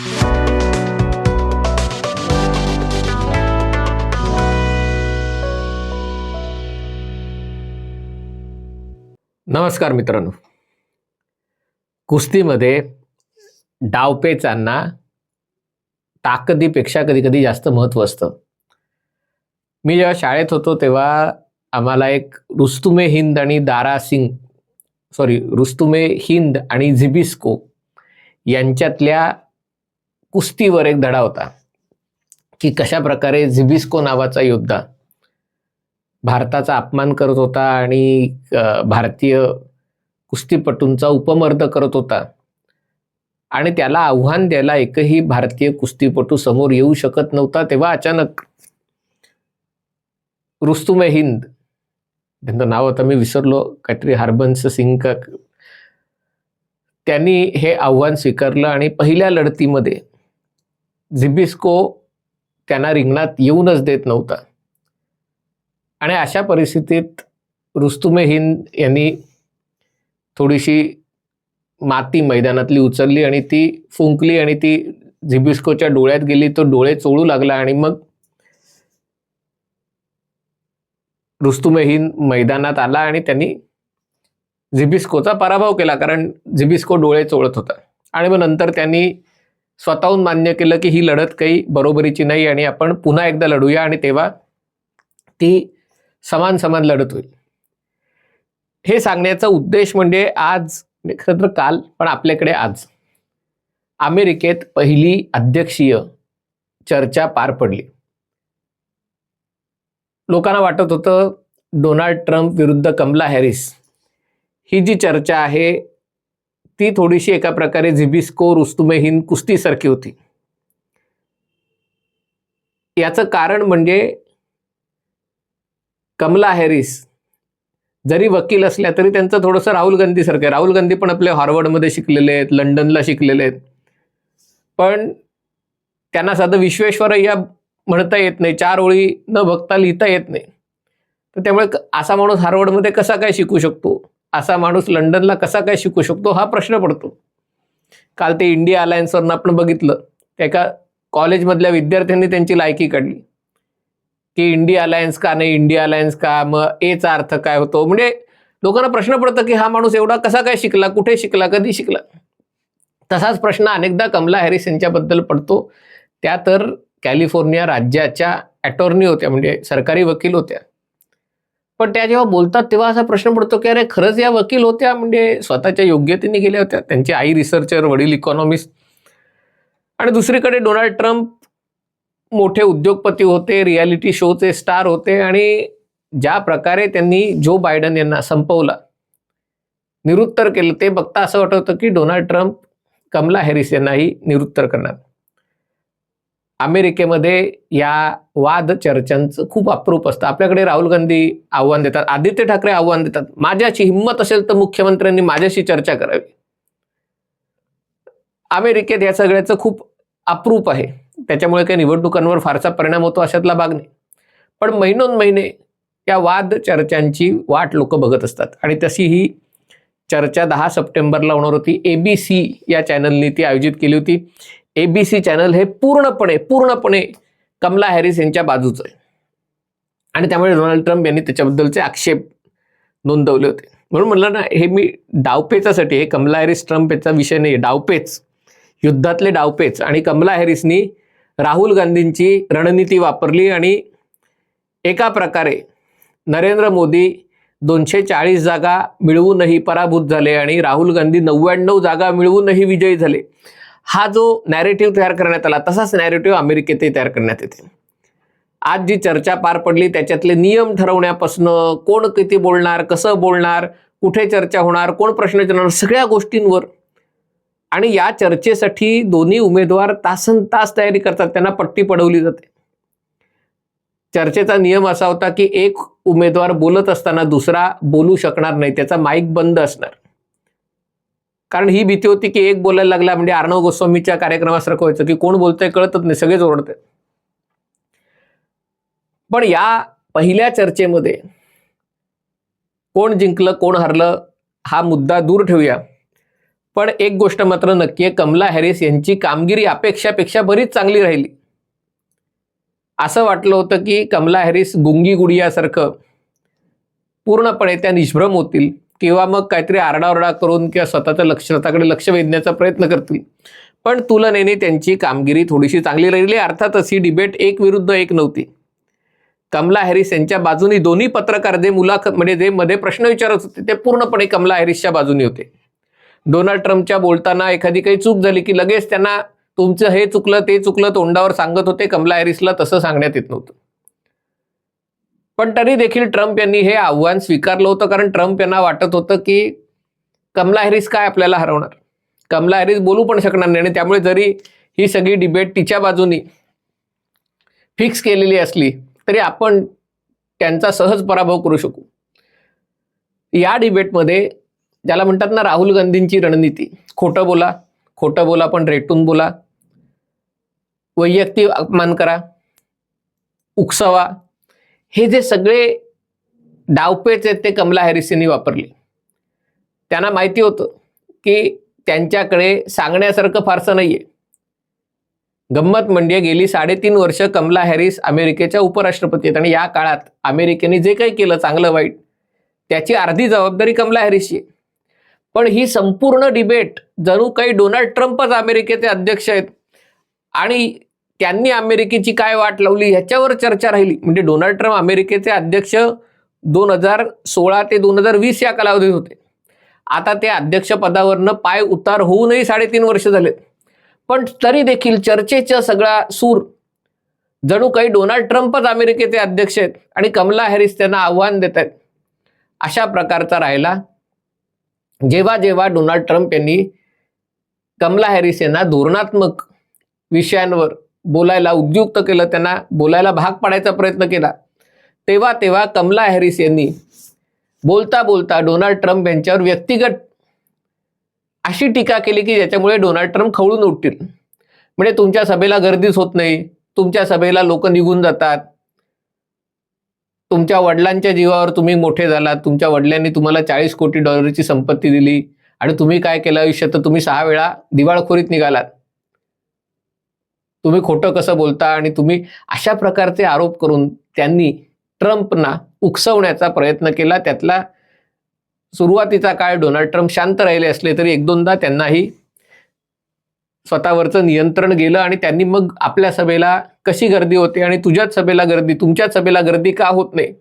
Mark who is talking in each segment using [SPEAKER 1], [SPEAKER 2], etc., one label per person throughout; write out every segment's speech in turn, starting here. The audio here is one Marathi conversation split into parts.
[SPEAKER 1] नमस्कार मित्रांनो. कुस्तीमध्ये डावपेचांना ताकदीपेक्षा कधी कधी जास्त महत्त्व असतं. मी जेव्हा शाळेत होतो तेव्हा आम्हाला एक रुस्तुमे हिंद आणि दारा सिंग सॉरी रुस्तुमे हिंद आणि झिबिस्को यांच्यातल्या कुस्तीवर एक धडा होता की कशा प्रकारे झिबिस्को नावाचा योद्धा भारताचा अपमान करत होता आणि भारतीय कुस्तीपटूंचा उपमर्द करत होता. आणि त्याला आव्हान द्यायला एकही भारतीय कुस्तीपटू समोर येऊ शकत नव्हता तेव्हा अचानक रुस्तुम हिंद त्यांचं नाव आता मी विसरलो काहीतरी हरबंस सिंग का त्यांनी हे आव्हान स्वीकारलं आणि पहिल्या लढतीमध्ये झिबिस्को त्यांना रिंगणात येऊनच देत नव्हता. आणि अशा परिस्थितीत रुस्तुमे हिंद यांनी थोडीशी माती मैदानातली उचलली आणि ती फुंकली आणि ती झिबिस्कोच्या डोळ्यात गेली. तो डोळे चोळू लागला आणि मग रुस्तुमेहीन मैदानात आला आणि त्यांनी झिबिस्कोचा पराभव केला कारण झिबिस्को डोळे चोळत होता. आणि मग नंतर त्यांनी स्वतःहून मान्य केलं की ही लढत काही बरोबरीची नाही आणि आपण पुन्हा एकदा लढूया आणि तेव्हा ती समान समान लढत होईल. हे सांगण्याचा उद्देश म्हणजे आज म्हणजे खरं तर काल पण आपल्याकडे आज अमेरिकेत पहिली अध्यक्षीय चर्चा पार पडली. लोकांना वाटत होतं डोनाल्ड ट्रम्प विरुद्ध कमला हॅरिस ही जी चर्चा आहे ती थोडीशी एका प्रकारे झिबिस्को रुस्तुमेहीन कुस्तीसारखी होती. याचं कारण म्हणजे कमला हॅरिस जरी वकील असल्या तरी त्यांचं थोडंसं राहुल गांधीसारखं आहे. राहुल गांधी पण आपले हार्वर्डमध्ये शिकलेले आहेत लंडनला शिकलेले आहेत. पण त्यांना साधं विश्वेश्वरय्या म्हणता येत नाही चार ओळी न बघता लिहिता येत नाही. तर त्यामुळे असा माणूस हार्वर्डमध्ये कसा काय शिकू शकतो? असा माणूस लंडनला कसा काय शिकू शकतो हा प्रश्न पडतो. काल ते इंडिया अलायन्सवरनं आपण बघितलं त्या एका कॉलेजमधल्या विद्यार्थ्यांनी त्यांची लायकी काढली. की इंडिया अलायन्स का नाही इंडिया अलायन्स का मग एचा अर्थ काय होतो? म्हणजे लोकांना प्रश्न पडतो की हा माणूस एवढा कसा काय शिकला कुठे शिकला कधी शिकला? तसाच प्रश्न अनेकदा कमला हॅरिस यांच्याबद्दल पडतो. त्या तर कॅलिफोर्निया राज्याच्या अटॉर्नी होत्या म्हणजे सरकारी वकील होत्या. पण त्या जेव्हा बोलतात तेव्हा असा प्रश्न पडतो की अरे खरंच या वकील होत्या? म्हणजे स्वतःच्या योग्यतेने गेल्या होत्या. त्यांची आई रिसर्चर वडील इकॉनॉमिस्ट. आणि दुसरीकडे डोनाल्ड ट्रम्प मोठे उद्योगपती होते रियालिटी शोचे स्टार होते आणि ज्या प्रकारे त्यांनी जो बायडन यांना संपवला निरुत्तर केलं ते बघता असं वाटत होतं की डोनाल्ड ट्रम्प कमला हॅरिस यांनाही निरुत्तर करणार. अमेरिकेमध्ये या वाद चर्चांचं खूप अप्रूप असतं. आपल्याकडे राहुल गांधी आव्हान देतात आदित्य ठाकरे आव्हान देतात. माझ्याशी हिंमत असेल तर मुख्यमंत्र्यांनी माझ्याशी चर्चा करावी. अमेरिकेत या सगळ्याचं खूप अप्रूप आहे. त्याच्यामुळे काही निवडणुकांवर फारसा परिणाम होतो अशातला भाग नाही. पण महिनोन महिने या वाद चर्चांची वाट लोक बघत असतात. आणि तशी ही चर्चा दहा सप्टेंबरला होणार होती. ए बी सी या चॅनलनी ती आयोजित केली होती. एबीसी चॅनल हे पूर्णपणे पूर्णपणे कमला हॅरिस यांच्या बाजूचं आहे. आणि त्यामुळे डोनाल्ड ट्रम्प यांनी त्याच्याबद्दलचे आक्षेप नोंदवले होते. म्हणून म्हटलं ना हे मी डावपेचासाठी हे कमला हॅरिस ट्रम्प याचा विषय नाही डावपेच. युद्धातले डावपेच. आणि कमला हॅरिसनी राहुल गांधींची रणनीती वापरली आणि एका प्रकारे नरेंद्र मोदी दोनशे चाळीस जागा मिळवूनही पराभूत झाले आणि राहुल गांधी नव्याण्णव जागा मिळवूनही विजयी झाले. हा जो नॅरेटिव्ह तयार करण्यात आला तसाच नॅरेटिव्ह अमेरिकेतही तयार करण्यात येते. आज जी चर्चा पार पडली त्याच्यातले नियम ठरवण्यापासून कोण किती बोलणार कसं बोलणार कुठे चर्चा होणार कोण प्रश्न विचारणार सगळ्या गोष्टींवर. आणि या चर्चेसाठी दोन्ही उमेदवार तासन तास तयारी करतात त्यांना पट्टी पडवली जाते. चर्चेचा नियम असा होता की एक उमेदवार बोलत असताना दुसरा बोलू शकणार नाही त्याचा माईक बंद असणार. कारण ही भीती होती की एक बोलायला लागला म्हणजे अर्णव गोस्वामीच्या कार्यक्रमासारखं व्हायचं की कोण बोलतंय कळतच नाही सगळेच ओरडतात. पण या पहिल्या चर्चेमध्ये कोण जिंकलं कोण हरलं हा मुद्दा दूर ठेवूया. पण एक गोष्ट मात्र नक्की आहे कमला हॅरिस यांची कामगिरी अपेक्षापेक्षा बरीच चांगली राहिली. असं वाटलं होतं की कमला हॅरिस गुंगी गुडियासारखं पूर्णपणे त्या निष्भ्रम होतील. किंवा मग काहीतरी आरडाओरडा करून किंवा स्वतःचं लक्ष स्वतःकडे लक्ष वेधण्याचा प्रयत्न करतील. पण तुलनेने त्यांची कामगिरी थोडीशी चांगली राहिली. अर्थातच ही डिबेट एक विरुद्ध एक नव्हती. कमला हॅरिस यांच्या बाजूनी दोन्ही पत्रकार जे मुलाखत म्हणजे जे मध्ये प्रश्न विचारत होते ते पूर्णपणे कमला हॅरिसच्या बाजूनी होते. डोनाल्ड ट्रम्पच्या बोलताना एखादी काही चूक झाली की लगेच त्यांना तुमचं हे चुकलं ते चुकलं तोंडावर सांगत होते. कमला हॅरिसला तसं सांगण्यात येत नव्हतं. पण तरी देखील ट्रम्प यांनी हे आव्हान स्वीकारलं होतं कारण ट्रम्प यांना वाटत होतं की कमला हॅरिस काय आपल्याला हरवणार? कमला हॅरिस बोलू पण शकणार नाही आणि त्यामुळे जरी ही सगळी डिबेट तिच्या बाजूनी फिक्स केलेली असली तरी आपण त्यांचा सहज पराभव करू शकू. या डिबेटमध्ये ज्याला म्हणतात ना राहुल गांधींची रणनीती खोटं बोला खोटं बोला पण रेटून बोला वैयक्तिक अपमान करा उकसवा हे जे सगळे डावपेच आहेत ते कमला हॅरिस यांनी वापरले. त्यांना माहिती होतं की त्यांच्याकडे सांगण्यासारखं फारसं नाही आहे गंमत म्हणजे गेली साडेतीन वर्ष कमला हॅरिस अमेरिकेच्या उपराष्ट्रपती आहेत आणि या काळात अमेरिकेने जे काही केलं चांगलं वाईट त्याची अर्धी जबाबदारी कमला हॅरिसची आहे. पण ही संपूर्ण डिबेट जणू काही डोनाल्ड ट्रम्पच अमेरिकेचे अध्यक्ष आहेत आणि त्यांनी अमेरिकेची काय वाट लावली ह्याच्यावर चर्चा राहिली. म्हणजे डोनाल्ड ट्रम्प अमेरिकेचे अध्यक्ष दोन हजार सोळा ते दोन हजार वीस या कालावधीत होते. आता ते अध्यक्षपदावरनं पाय उतार होऊनही साडेतीन वर्ष झालेत. पण तरी देखील चर्चेचा सगळा सूर जणू काही डोनाल्ड ट्रम्पच अमेरिकेचे अध्यक्ष आहेत आणि कमला हॅरिस त्यांना आव्हान देत आहेत. अशा प्रकारचा राहिला. जेव्हा जेव्हा डोनाल्ड ट्रम्प यांनी कमला हॅरिस यांना धोरणात्मक विषयांवर बोलायला उद्युक्त केलं त्यांना बोलायला भाग पाडायचा प्रयत्न केला. तेव्हा तेव्हा कमला हॅरिस यांनी बोलता बोलता डोनाल्ड ट्रम्प यांच्यावर व्यक्तिगत अशी टीका केली की ज्याच्यामुळे डोनाल्ड ट्रम्प खवळून उठतील. म्हणजे तुमच्या सभेला गर्दीच होत नाही तुमच्या सभेला लोक निघून जातात. तुमच्या वडिलांच्या जीवावर तुम्ही मोठे झालात तुमच्या वडिलांनी तुम्हाला चाळीस कोटी डॉलरची संपत्ती दिली आणि तुम्ही काय केलं आयुष्यात? तर तुम्ही सहा वेळा दिवाळखोरीत निघालात. तुम्ही खोटं कसं बोलता आणि तुम्ही अशा प्रकारचे आरोप करून त्यांनी ट्रम्पना उकसवण्याचा प्रयत्न केला त्यातला सुरुवातीचा काळ डोनाल्ड ट्रम्प शांत राहिले असले तरी एक दोनदा त्यांनाही स्वतःवरचं नियंत्रण गेलं आणि त्यांनी मग आपल्या सभेला कशी गर्दी होते आणि तुझ्याच सभेला गर्दी तुमच्याच सभेला गर्दी का होत नाही?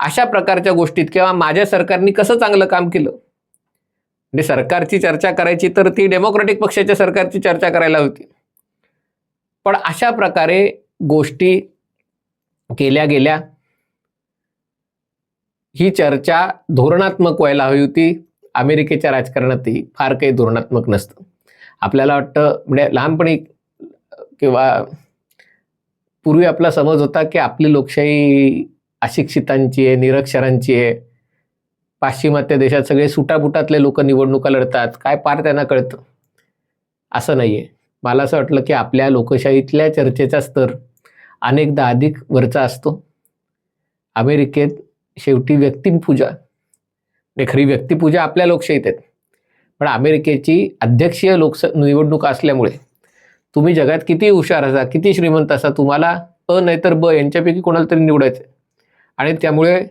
[SPEAKER 1] अशा प्रकारच्या गोष्टीत किंवा माझ्या सरकारने कसं चांगलं काम केलं? म्हणजे सरकारची चर्चा करायची तर ती डेमोक्रेटिक पक्षाच्या सरकारची चर्चा करायला होती. पण अशा प्रकारे गोष्टी केल्या गेल्या. ही चर्चा धोरणात्मक व्हायला हवी होती. अमेरिकेच्या राजकारणातही फार काही धोरणात्मक नसतं. आपल्याला वाटतं म्हणजे लहानपणी किंवा पूर्वी आपला समज होता की आपली लोकशाही अशिक्षितांची आहे निरक्षरांची आहे. पाश्चिमात्य देशात सगळे सुटाबुटातले लोक निवडणुका लढतात. काय पार त्यांना कळतं? असं नाही आहे मला असं वाटलं की आपल्या लोकशाहीतल्या चर्चेचा स्तर अनेकदा अधिक वरचा असतो. अमेरिकेत शेवटी व्यक्तिपूजा म्हणजे खरी व्यक्तिपूजा आपल्या लोकशाहीत आहेत. पण अमेरिकेची अध्यक्षीय लोकस निवडणूक असल्यामुळे तुम्ही जगात किती हुशार असा किती श्रीमंत असा तुम्हाला अ नाहीतर ब यांच्यापैकी कोणाला तरी निवडायचं आणि त्यामुळे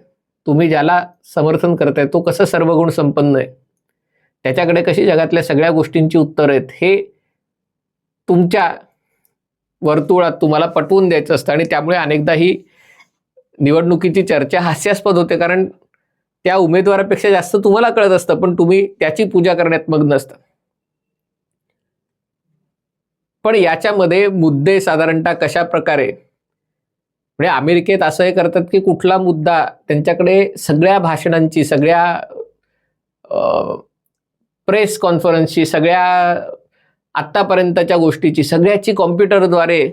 [SPEAKER 1] तुम्ही ज्याला समर्थन करताय तो कसं सर्वगुण संपन्न आहे? त्याच्याकडे कशी जगातल्या सगळ्या गोष्टींची उत्तरं आहेत हे तुमच्या वर्तुळात तुम्हाला पटवून द्यायचं असतं आणि त्यामुळे अनेकदा ही निवडणुकीची चर्चा हास्यास्पद होते. कारण त्या उमेदवारापेक्षा जास्त तुम्हाला कळत असतं पण तुम्ही त्याची पूजा करण्यात मग्न असता. पण याच्यामध्ये मुद्दे साधारणतः कशा प्रकारे? म्हणजे अमेरिकेत असं हे करतात की कुठला मुद्दा त्यांच्याकडे सगळ्या भाषणांची सगळ्या प्रेस कॉन्फरन्सची सगळ्या आत्तापर्यंतच्या गोष्टीची सगळ्याची कॉम्प्युटरद्वारे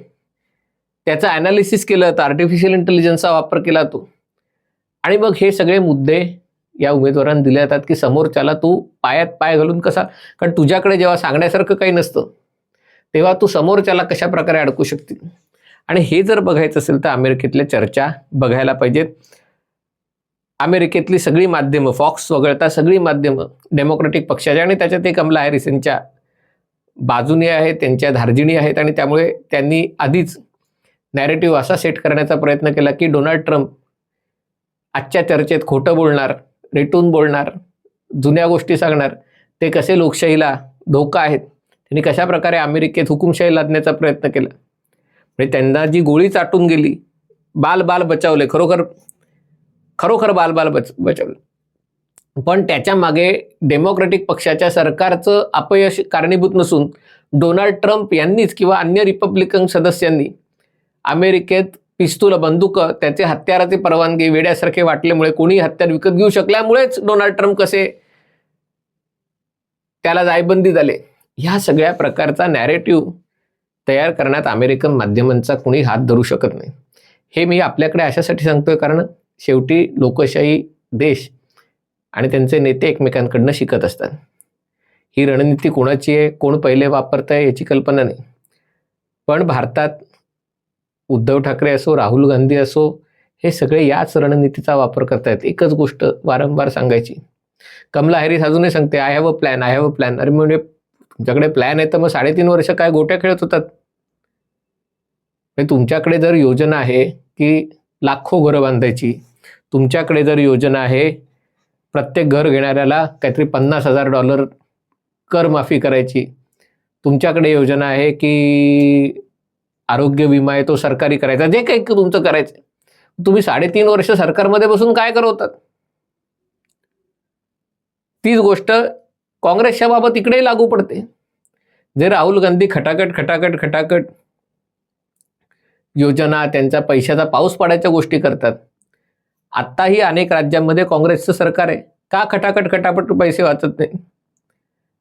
[SPEAKER 1] त्याचं ॲनालिसिस केलं तर आर्टिफिशियल इंटेलिजन्सचा वापर केला तो. आणि मग हे सगळे मुद्दे या उमेदवारांना दिले जातात की समोरच्याला तू पायात पाय घालून कसा कारण तुझ्याकडे जेव्हा सांगण्यासारखं काही नसतं तेव्हा तू समोरच्याला कशा प्रकारे अडकू शकतील? आणि हे जर बघायचं असेल तर अमेरिकेतल्या चर्चा बघायला पाहिजेत. अमेरिकेतली सगळी माध्यमं फॉक्स वगळता सगळी माध्यमं डेमोक्रेटिक पक्षाच्या आणि त्याच्यात एक कमला हॅरिसनच्या बाजूने आहेत त्यांच्या धार्जिणी आहेत आणि त्यामुळे त्यांनी आधीच नॅरेटिव्ह असा सेट करण्याचा प्रयत्न केला की डोनाल्ड ट्रम्प आजच्या चर्चेत खोटं बोलणार रेटून बोलणार जुन्या गोष्टी सांगणार ते कसे लोकशाहीला धोका आहेत त्यांनी कशा प्रकारे अमेरिकेत हुकुमशाही लादण्याचा प्रयत्न केला. म्हणजे त्यांना जी गोळी चाटून गेली बाल बाल बचावले खरोखर खरोखर बाल बाल बच बचावलं. पण त्याच्यामागे डेमोक्रॅटिक पक्षाच्या सरकारचं अपयश कारणीभूत नसून डोनाल्ड ट्रम्प यांनीच किंवा अन्य रिपब्लिकन सदस्यांनी अमेरिकेत पिस्तूल बंदुकं त्याचे हत्याराची परवानगी वेड्यासारखे वाटल्यामुळे कोणी हत्यार विकत घेऊ शकल्यामुळेच डोनाल्ड ट्रम्प कसे त्याला जायबंदी झाले? ह्या सगळ्या प्रकारचा नॅरेटिव्ह तयार करण्यात अमेरिकन माध्यमांचा कुणी हात धरू शकत नाही. हे मी आपल्याकडे अशासाठी सांगतोय कारण शेवटी लोकशाही देश आणि त्यांचे नेते एकमेकांकडनं शिकत असतात. ही रणनीती कोणाची आहे? कोण पहिले वापरत आहे याची कल्पना नाही. पण भारतात उद्धव ठाकरे असो राहुल गांधी असो हे सगळे याच रणनीतीचा वापर करतायत. एकच गोष्ट वारंवार सांगायची. कमला हॅरिस अजूनही सांगते I have a plan I have a plan अरे म्हणजे तुमच्याकडे प्लॅन आहे तर मग साडेतीन वर्ष काय गोट्या खेळत होतात? म्हणजे तुमच्याकडे जर योजना आहे की लाखो घरं बांधायची तुमच्याकडे जर योजना आहे प्रत्येक घर घेणाऱ्याला काहीतरी पन्नास हजार डॉलर कर माफी करायची. तुमच्याकडे योजना आहे की आरोग्य विमा आहे तो सरकारी करायचा जे काही तुमचं करायचं तुम्ही साडेतीन वर्ष सरकारमध्ये बसून काय करवतात? तीच गोष्ट काँग्रेसच्या बाबत इकडेही लागू पडते. जे राहुल गांधी खटाखट खटाखट खटाखट योजना त्यांचा पैशाचा पाऊस पाडायच्या गोष्टी करतात. आत्ताही अनेक राज्यांमध्ये काँग्रेसचं सरकार आहे. का खटाखट खटापट पैसे वाचत नाही?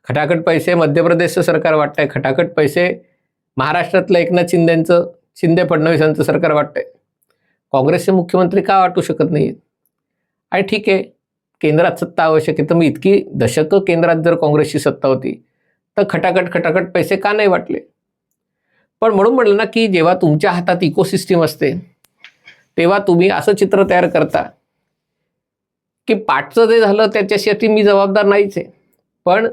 [SPEAKER 1] खटाखट पैसे मध्य प्रदेशचं सरकार वाटतंय. खटाखट पैसे महाराष्ट्रातलं एकनाथ शिंदेचं शिंदे फडणवीसांचं सरकार वाटतंय. काँग्रेसचे मुख्यमंत्री का वाटू शकत नाही आणि ठीक आहे. केंद्रात सत्ता आवश्यक आहे. तर मग इतकी दशकं केंद्रात जर काँग्रेसची सत्ता होती तर खटाखट खटाखट पैसे का नाही वाटले? पण म्हणून म्हटलं ना की जेव्हा तुमच्या हातात इकोसिस्टीम असते तेव्हा तुम्ही असं चित्र तयार करता की पाठचं जे झालं त्याच्यासाठी मी जबाबदार नाहीच आहे. पण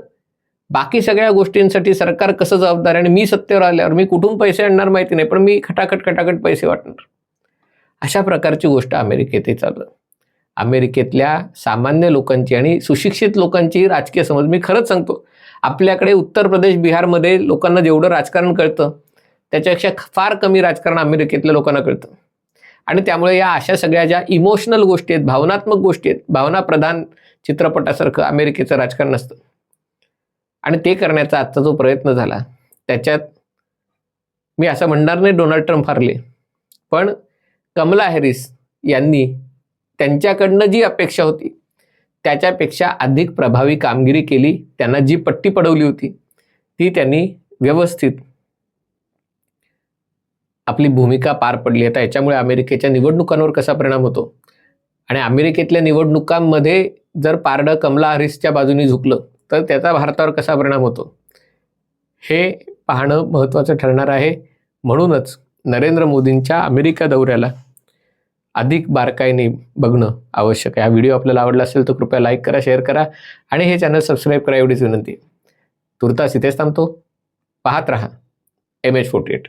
[SPEAKER 1] बाकी सगळ्या गोष्टींसाठी सरकार कसं जबाबदार आहे आणि मी सत्तेवर आल्यावर मी कुठून पैसे आणणार माहिती नाही पण मी खटाखट खटाखट पैसे वाटणार. अशा प्रकारची गोष्ट अमेरिकेतही चालू. अमेरिकेतल्या सामान्य लोकांची आणि सुशिक्षित लोकांची राजकीय समज मी खरंच सांगतो आपल्याकडे उत्तर प्रदेश बिहारमध्ये लोकांना जेवढं राजकारण कळतं त्याच्यापेक्षा फार कमी राजकारण अमेरिकेतल्या लोकांना कळतं. आणि त्यामुळे या अशा सगळ्या ज्या इमोशनल गोष्टी आहेत भावनात्मक गोष्टी आहेत भावनाप्रधान चित्रपटासारखं अमेरिकेचं राजकारण असतं आणि ते करण्याचा आजचा जो प्रयत्न झाला त्याच्यात मी असं म्हणणार नाही डोनाल्ड ट्रम्प हारले पण कमला हॅरिस यांनी त्यांच्याकडनं जी अपेक्षा होती त्याच्यापेक्षा अधिक प्रभावी कामगिरी केली त्यांना जी पट्टी पडवली होती ती त्यांनी व्यवस्थित आपली भूमिका पार पडली आता याच्यामुळे अमेरिकेच्या निवडणुकांवर कसा परिणाम होतो? आणि अमेरिकेतल्या निवडणुकांमध्ये जर पारडं कमला हरिसच्या बाजूनी झुकलं तर त्याचा भारतावर कसा परिणाम होतो? हे पाहणं महत्त्वाचं ठरणार आहे. म्हणूनच नरेंद्र मोदींच्या अमेरिका दौऱ्याला अधिक बारकाईने बघणं आवश्यक आहे. हा व्हिडिओ आपल्याला आवडला असेल तर कृपया लाईक करा शेअर करा आणि हे चॅनल सबस्क्राईब करा एवढीच विनंती. तुर्तास इथेच थांबतो. पाहत रहा. M H forty eight.